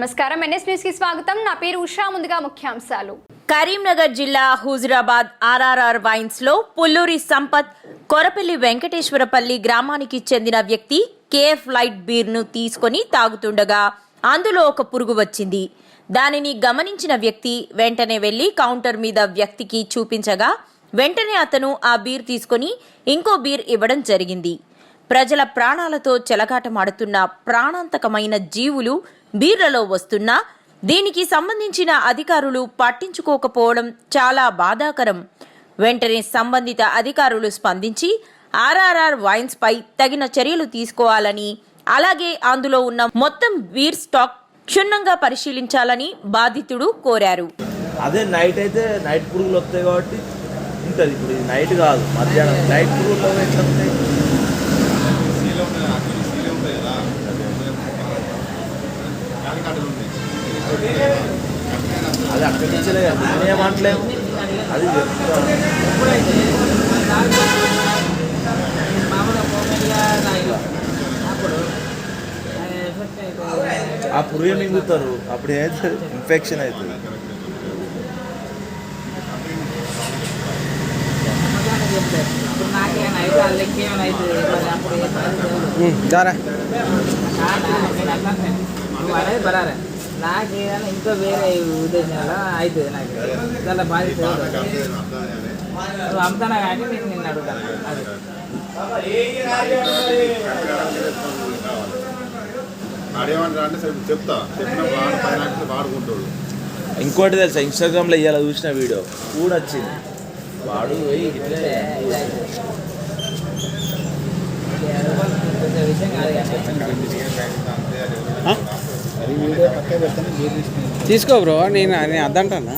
నమస్కారం. ఎన్ఎస్ న్యూస్కి స్వాగతం. నా పేరు ఉషా. ముందుగా ముఖ్యాంశాలు. కరీంనగర్ జిల్లా హుజురాబాద్ ఆర్ఆర్ఆర్ వైన్స్లో పుల్లూరి సంపత్ కొరపల్లి వెంకటేశ్వరపల్లి గ్రామానికి చెందిన వ్యక్తి కేఎఫ్ లైట్ బీర్ను తీసుకొని తాగుతుండగా అందులో ఒక పురుగు వచ్చింది. దానిని గమనించిన వ్యక్తి వెంటనే వెళ్ళి కౌంటర్ మీద వ్యక్తికి చూపించగా వెంటనే అతను ఆ బీర్ తీసుకొని ఇంకో బీర్ ఇవ్వడం జరిగింది. ప్రజల ప్రాణాలతో చెలగాటమాడుతున్న ప్రాణాంతకమైన జీవులు బీర్లలో వస్తున్నా దీనికి సంబంధించిన అధికారులు పట్టించుకోకపోవడం చాలా బాధాకరం. వెంటనే సంబంధిత అధికారులు స్పందించి ఆర్ఆర్ఆర్ వైన్స్ పై తగిన చర్యలు తీసుకోవాలని అలాగే అందులో ఉన్న మొత్తం బీర్ స్టాక్ క్షుణ్ణంగా పరిశీలించాలని బాధితుడు కోరారు. అదే నైట్ అయితే నైట్ పురుగులు వస్తాయి కాబట్టి ఉంటుంది. ఇప్పుడు నైట్ కాదు మధ్యాహ్నం. నైట్ పురుగులు ఎట్లా వస్తాయి సీలో ఉంటుంది అక్కడ సీలో ఉంటుంది కదా దానికి అడ్డలు ఉంటాయి అది అక్కడి నుంచే కదా నేనేమంటలేము అది ఆ పురుగు మింగుతారు అప్పుడు ఏమవుతుంది ఇన్ఫెక్షన్ అవుతుంది? దారా అనేది బరారే నాకు ఏదైనా ఇంకో వేరే ఉద్దేశాలు అవుతుంది నాకు చాలా బాధ్యత. నువ్వు అమ్ముతానా కానీ నేను నిన్ను అడుగుతాను చెప్తా వాడుకుంటాడు ఇంకోటి తెలుసా? ఇన్స్టాగ్రామ్లో ఇవాళ చూసిన వీడియో. కూడా వచ్చింది. వాడు పోయి ఇట్లే విషయం కాదు తీసుకో బ్రో నేను అదంటానా